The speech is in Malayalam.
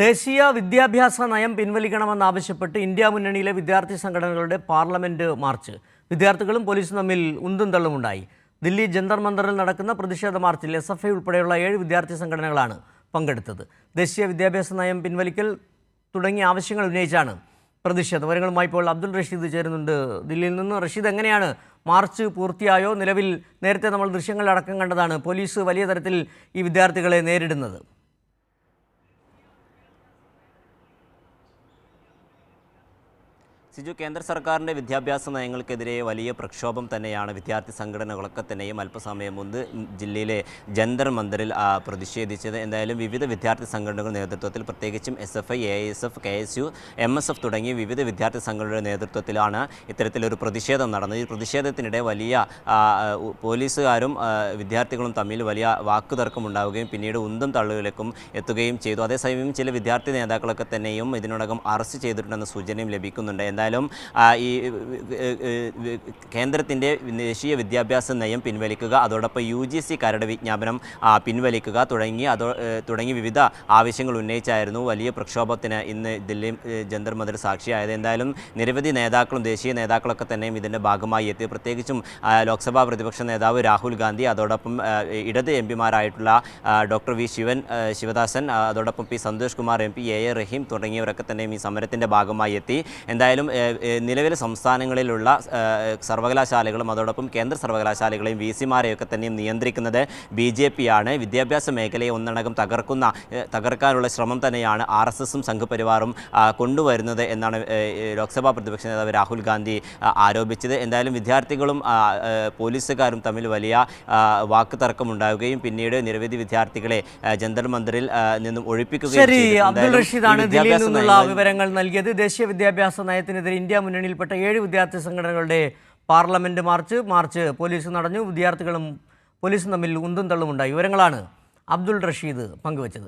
ദേശീയ വിദ്യാഭ്യാസ നയം പിൻവലിക്കണമെന്നാവശ്യപ്പെട്ട് ഇന്ത്യ മുന്നണിയിലെ വിദ്യാർത്ഥി സംഘടനകളുടെ പാർലമെന്റ് മാർച്ച്. വിദ്യാർത്ഥികളും പോലീസും തമ്മിൽ ഉന്തും തള്ളുമുണ്ടായി ദില്ലി ജന്തർ മന്ദറിൽ നടക്കുന്ന പ്രതിഷേധ മാർച്ചിൽ എസ് എഫ് ഐ ഉൾപ്പെടെയുള്ള ഏഴ് വിദ്യാർത്ഥി സംഘടനകളാണ് പങ്കെടുത്തത്. ദേശീയ വിദ്യാഭ്യാസ നയം പിൻവലിക്കൽ തുടങ്ങിയ ആവശ്യങ്ങൾ ഉന്നയിച്ചാണ് പ്രതിഷേധം. വിവരങ്ങളുമായി ഇപ്പോൾ അബ്ദുൾ റഷീദ് ചേരുന്നുണ്ട്. ദില്ലിയിൽ നിന്ന് റഷീദ് എങ്ങനെയാണ് മാർച്ച് പൂർത്തിയായോ? നിലവിൽ നേരത്തെ നമ്മൾ ദൃശ്യങ്ങളിലടക്കം കണ്ടതാണ്. പോലീസ് വലിയ തരത്തിൽ ഈ വിദ്യാർത്ഥികളെ നേരിടുന്നത്. സിജു കേന്ദ്ര സർക്കാരിന്റെ വിദ്യാഭ്യാസ നയങ്ങൾക്കെതിരെ വലിയ പ്രക്ഷോഭം തന്നെയാണ്. വിദ്യാർത്ഥി സംഘടനകളൊക്കെ തന്നെയും അല്പസമയം മുൻപ് ജില്ലയിലെ ജന്തർ മന്ദറിൽ പ്രതിഷേധിച്ചത്. എന്തായാലും വിവിധ വിദ്യാർത്ഥി സംഘടനകൾ നേതൃത്വത്തിൽ പ്രത്യേകിച്ചും S F I A S F K S U M S F തുടങ്ങിയ വിവിധ വിദ്യാർത്ഥി സംഘടനകളുടെ നേതൃത്വത്തിലാണ് ഇത്തരത്തിലൊരു പ്രതിഷേധം നടന്നത്. ഈ പ്രതിഷേധത്തിനിടെ വലിയ പോലീസുകാരും വിദ്യാർത്ഥികളും തമ്മിൽ വലിയ വാക്കുതർക്കം ഉണ്ടാവുകയും പിന്നീട് ഉന്തും തള്ളുകളിലേക്കും എത്തുകയും ചെയ്തു. അതേസമയം ചില വിദ്യാർത്ഥി നേതാക്കളൊക്കെ തന്നെയും ഇതിനോടകം അറസ്റ്റ് ചെയ്തിട്ടുണ്ടെന്ന സൂചനയും ലഭിക്കുന്നുണ്ട്. എന്തായാലും ആ, ഈ കേന്ദ്രത്തിന്റെ ദേശീയ വിദ്യാഭ്യാസ നയം പിൻവലിക്കുക അതോടൊപ്പം യു ജി സി കരട് വിജ്ഞാപനം പിൻവലിക്കുക തുടങ്ങി അതോ തുടങ്ങി വിവിധ ആവശ്യങ്ങൾ ഉന്നയിച്ചായിരുന്നു വലിയ പ്രക്ഷോഭത്തിന് ഇന്ന് ദില്ലി ജന്തർ മന്ദിർ സാക്ഷിയായത്. എന്തായാലും നിരവധി നേതാക്കളും ദേശീയ നേതാക്കളൊക്കെ തന്നെയും ഇതിന്റെ ഭാഗമായി എത്തി. പ്രത്യേകിച്ചും ലോക്സഭാ പ്രതിപക്ഷ നേതാവ് രാഹുൽ ഗാന്ധി അതോടൊപ്പം ഇടത് എം പിമാരായിട്ടുള്ള ഡോക്ടർ വി ശിവൻ ശിവദാസൻ അതോടൊപ്പം P Santhosh Kumar M P A A Rahim തുടങ്ങിയവരൊക്കെ തന്നെയും ഈ സമരത്തിന്റെ ഭാഗമായി എത്തി. എന്തായാലും നിലവിലെ സംസ്ഥാനങ്ങളിലുള്ള സർവകലാശാലകളും അതോടൊപ്പം കേന്ദ്ര സർവകലാശാലകളെയും വി സിമാരെയൊക്കെ തന്നെയും നിയന്ത്രിക്കുന്നത് ബി ജെ പി ആണ്. വിദ്യാഭ്യാസ മേഖലയെ ഒന്നടങ്കം തകർക്കുന്ന തകർക്കാനുള്ള ശ്രമം തന്നെയാണ് ആർ എസ് എസും സംഘപരിവാറും കൊണ്ടുവരുന്നത് എന്നാണ് ലോക്സഭാ പ്രതിപക്ഷ നേതാവ് രാഹുൽ ഗാന്ധി ആരോപിച്ചത്. എന്തായാലും വിദ്യാർത്ഥികളും പോലീസുകാരും തമ്മിൽ വലിയ വാക്ക് തർക്കമുണ്ടാവുകയും പിന്നീട് നിരവധി വിദ്യാർത്ഥികളെ ജന്തർ മന്ദിറിൽ നിന്നും ഒഴിപ്പിക്കുകയും. അബ്ദുൾ റഷീദാണ് ദില്ലിയിൽ നിന്നുള്ള വിവരങ്ങൾ നൽകിയത്. ദേശീയ വിദ്യാഭ്യാസ നയത്തിനെതിരെ ഇന്ത്യ മുന്നണിയിൽപ്പെട്ട ഏഴ് വിദ്യാർത്ഥി സംഘടനകളുടെ പാർലമെന്റ് മാർച്ച് മാർച്ച് പോലീസ് നടഞ്ഞു വിദ്യാർത്ഥികളും പോലീസും തമ്മിൽ ഉന്തും തള്ളുമുണ്ടായി. വിവരങ്ങളാണ് അബ്ദുൾ റഷീദ് പങ്കുവച്ചത്.